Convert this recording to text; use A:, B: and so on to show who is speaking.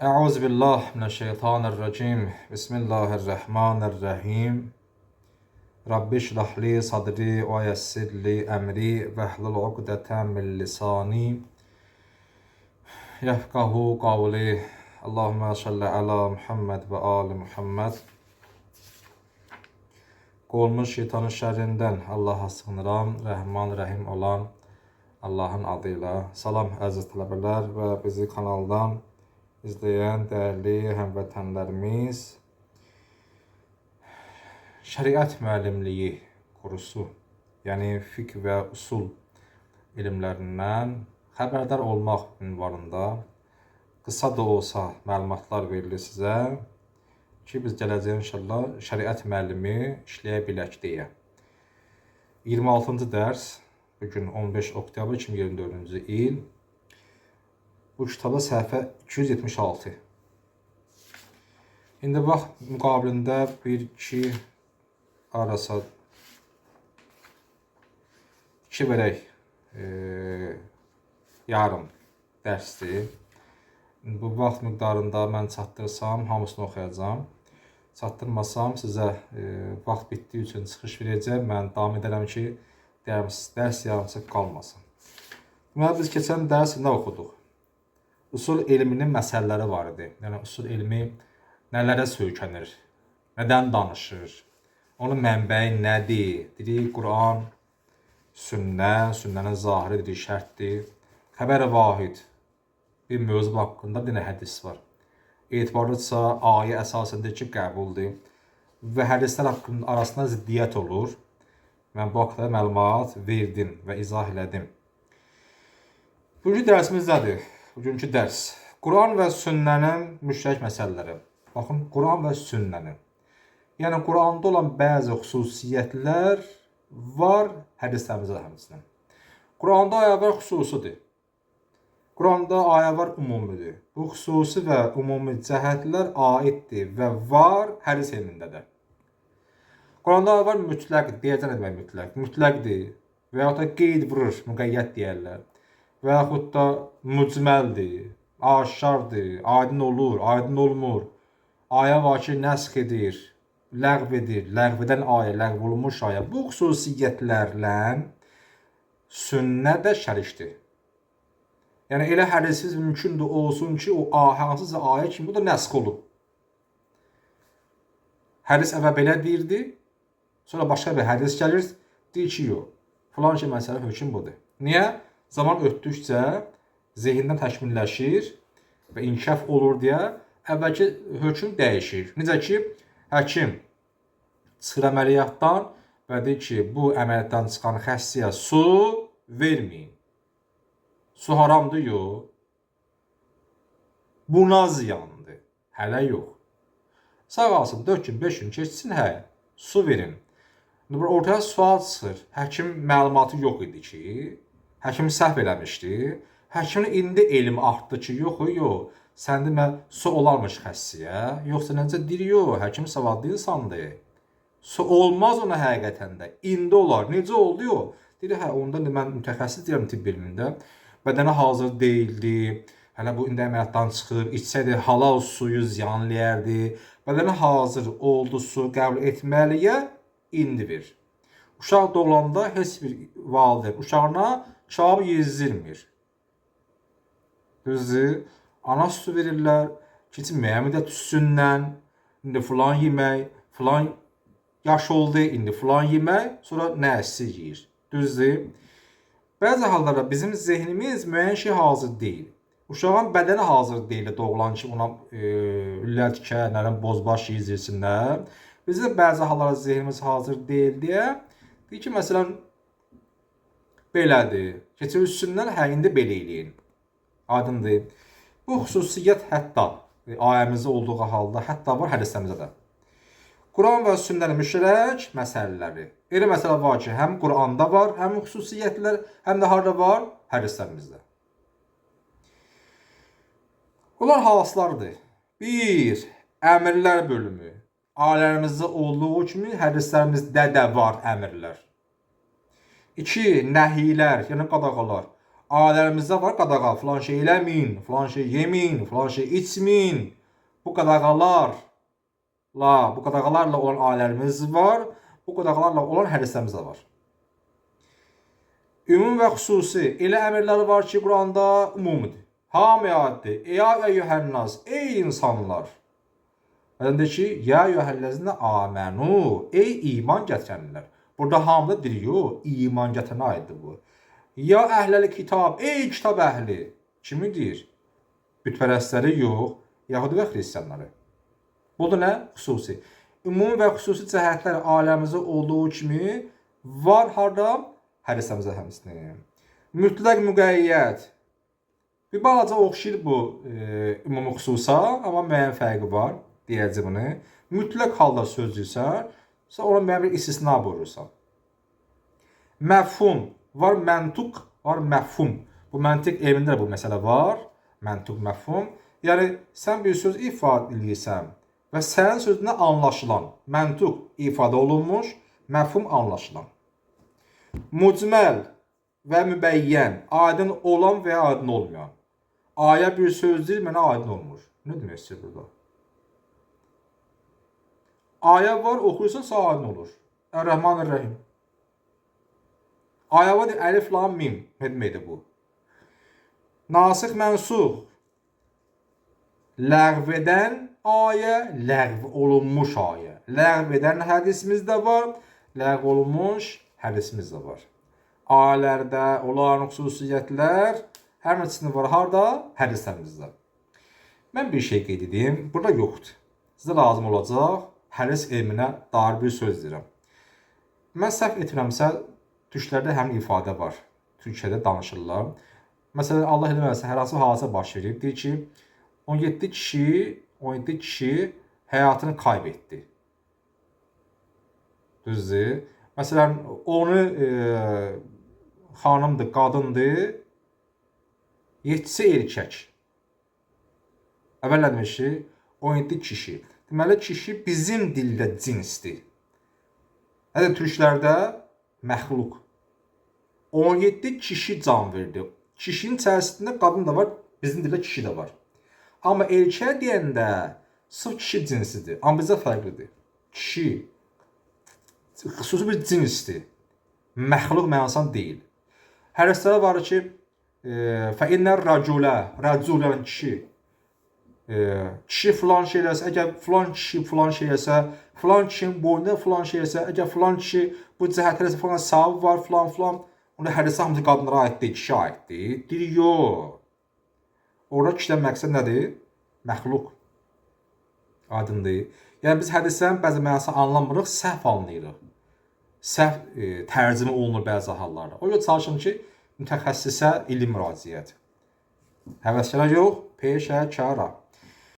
A: Euzu billahi mineşşeytanirracim. Bismillahirrahmanirrahim. Rabbi şrah li sadri ve yessir li emri ve hlul ukdeten min lisani yefkahu kavli. Allahümme salli ala Muhammed ve ali Muhammed. Qolmuş şeytanın şerrindən Allah'a sığınıram. Rəhman, Rəhim olan Allah'ın adıyla. Salam əziz tələbələr və bizi kanaldan izləyən dəyərli həmvətənlərimiz. Şəriət müəllimliyi kursu, yəni fiqh və usul elmlərindən xəbərdar olmaq ünvanında qısa da olsa məlumatlar verilir sizə ki, biz gələcək inşallah şəriət müəllimi işləyə bilək deyə. 26-cı dərs bu gün 15 oktyabr 2024-cü il. Bu kitaba səhifə 276. İndi bax müqabilində 1 2 arasa 2 verək e, yarım dərsdir. Bu vaxt miqdarında mən çatdırsam hamısını oxuyacağam. Çatdırmasam sizə e, vaxt bitdiyi üçün çıxış verəcəm. Mən davam edərəm ki, dərs, dərs yarımçıq qalmasın. Deməli biz keçən dərs nə oxuduq? Usul elminin məsələləri var idi. Yəni usul elmi nələrə söykənir? Nədən danışır? Onun mənbəyi nədir? Dedik Quran, sünnə, sünnənin zahiri dedik şərtdir. Xəbər vahid bir mövzu haqqında bir dənə hədis var. Etibarlıdsa ayə əsasındakı qəbuldur və hədislər haqqında arasında ziddiyyət olur. Mən bu haqqda məlumat verdim və izah elədim. Bugünkü dərsimiz nədir? Bugünkü dərs Quran və sünnənin müştərək məsələləri. Baxın, Quran və sünnənin. Yəni Quranda olan bəzi xüsusiyyətlər var hədislərimizdə həmçinin. Quranda ayələr xüsusidir. Quranda ayə var ümumidir. Bu xüsusi və ümumi cəhətlər aiddir və var hədis elmində də. Quranda ayə var mütləq, deyəcən demək mütləq? Mütləqdir və ya da qeyd vurur, müqəyyət deyərlər. Və yaxud da mücməldir, aşkardır, aydın olur, aydın olmur. Ayə var ki, nəsx edir, ləğv edir, ləğv edən ayə, ləğv olunmuş ayə. Bu xüsusiyyətlərlə sünnə də şərikdir. Yəni elə hədisiz mümkündür olsun ki, o hansısa ayə kimi bu da nəsx olub. Hədis əvvəl belə deyirdi, sonra başqa bir hədis gəlir, deyir ki, yox. Falan şey məsələ hökm budur. Niyə? Zaman ötdükcə zehindən təkmilləşir və inkişaf olur deyə əvvəlki hökm dəyişir. Necə ki, həkim çıxır əməliyyatdan və deyir ki, bu əməliyyatdan çıxan xəstəyə su verməyin. Su haramdır, yox. Buna ziyandır. Hələ yox. Sağ qalsın 4 gün, 5 gün keçsin, hə, su verin. Ortaya sual çıxır. Həkim məlumatı yox idi ki, həkim səhv eləmişdi. Həkimin indi elm artdı ki, yox, yox. Sən demə su olarmış xəstəyə, yoxsa necə deyir, yox, həkim savadlı insandır. Su olmaz ona həqiqətən də. İndi olar. Necə oldu, yox? Deyir, hə, onda mən mütəxəssis deyirəm tibb elmində. Bədənə hazır deyildi. Hələ bu indi əməliyyatdan çıxır, içsəydi halal suyu ziyanlayardı. Bədənə hazır oldu su qəbul etməliyə indi ver. Uşaq doğulanda heç bir valideyn uşağına kebab yezdirmir. Düzdür? Ana sütü verirlər ki, müəyyən müddət üstündən, indi filan yemək, filan yaş oldu, indi filan yemək, sonra nəsi yeyir. Düzdür? Bəzi hallarda bizim zehnimiz müəyyən şey hazır deyil. Uşağın bədəni hazır deyil doğulan ki, ona e, üllər tikə, nərəm bozbaş yeyirsinlər. Bizim bəzi hallarda zehnimiz hazır deyil deyə deyir ki, məsələn belədir. Keçir üstündən hə indi belə eləyin. Aydındır. Bu xüsusiyyət hətta e, ayəmizdə olduğu halda hətta var hədislərimizdə də. Quran və sünnənin müştərək məsələləri. Elə məsələ var ki, həm Quranda var, həm xüsusiyyətlər, həm də harda var? Hədislərimizdə. Bunlar hansılardır? 1. Əmrlər bölümü. Aləmimizdə olduğu kimi hədislərimizdə də var əmrlər. 2. Nəhilər, yəni qadağalar. Aləmizdə var qadağa, filan şey eləməyin, filan şey yeməyin, filan şey içməyin. Bu qadağalar la, bu qadağalarla olan ayələrimiz var. Bu qadağalarla olan hədislərimiz də var. Ümum və xüsusi elə əmrlər var ki, Quranda umumidir. Hamıya aiddir. Ya eyyuhənnas, ey insanlar. Bədən deyir ki, ya eyyuhəlləzinə amənu, ey iman gətirənlər. Burada hamıda deyir, yox, iman gətirənə aiddir bu. Ya əhləl kitab, ey kitab əhli. Kimi deyir? Bütpərəstləri yox, Yahudi və xristianları. Bu da nə? Xüsusi. Ümumi və xüsusi cəhətlər aləmizdə olduğu kimi var harda? Hədislərimizdə həmsini. Mütləq müqəyyət. Bir balaca oxşayır bu e, ümumi xüsusa, amma müəyyən fərqi var deyəcəm bunu. Mütləq halda sözlüsən, sən ona müəyyən bir istisna buyurursan. Məfhum var, məntuq var, məfhum. Bu məntiq elmində də bu məsələ var. Məntuq, məfhum. Yəni sən bir söz ifadə edirsən və sənin sözünə anlaşılan, məntuq ifadə olunmuş, məfhum anlaşılan. Mucməl və mübəyyən, aydın olan və ya aydın olmayan. Ayə bir söz deyil, mənə aydın olmur. Nə demək istəyir burada? Ayə var, oxuyursan sağ olur. Ər-Rəhmanir-Rəhim. Ayə var, əlif, lam, mim. Nə deməkdir bu? Nasix, mənsux. Ləğv edən ayə, ləğv olunmuş ayə. Ləğv edən hədisimiz də var, ləğv olunmuş hədisimiz də var. Ayələrdə olan xüsusiyyətlər hər neçəsində var harda? Hədislərimizdə. Mən bir şey qeyd edim, burada yoxdur. Sizə lazım olacaq hədis elminə dair bir söz deyirəm. Mən səhv etmirəmsə, türklərdə həmin ifadə var. Türkiyədə danışırlar. Məsələn, Allah eləməsin, hər hansı hadisə baş verib, deyir ki, 17 kişi, 17 kişi həyatını kaybetdi. Düzdür? Məsələn, onu e, xanımdır, qadındır, 7-si erkək. Əvvəl nə demişdi? 17 kişi. Deməli kişi bizim dildə cinsdir. Hətta türklərdə məxluq. 17 kişi can verdi. Kişinin içərisində qadın da var, bizim dildə kişi də var. Amma erkək deyəndə sırf kişi cinsidir. Amma bizdə fərqlidir. Kişi xüsusi bir cinsdir. Məxluq mənasında deyil. Hədislərdə var ki, fə innər raculə, racul yəni kişi. E, kişi filan şey eləsə, əgər filan kişi filan şey eləsə, filan kişinin boynunda filan şey eləsə, əgər filan kişi bu cəhətlərə filan savab var, filan filan, onda hədisə hamısı qadınlara aiddir, kişi aiddir. Deyir, yox. Orada kişidən məqsəd nədir? Məxluq. Aydındır. Yəni biz hədislərin bəzi mənasını anlamırıq, səhv anlayırıq. Səhv e, tərcümə olunur bəzi hallarda. O görə çalışın ki, mütəxəssisə ilim müraciət. Həvəskara yox, peşəkara.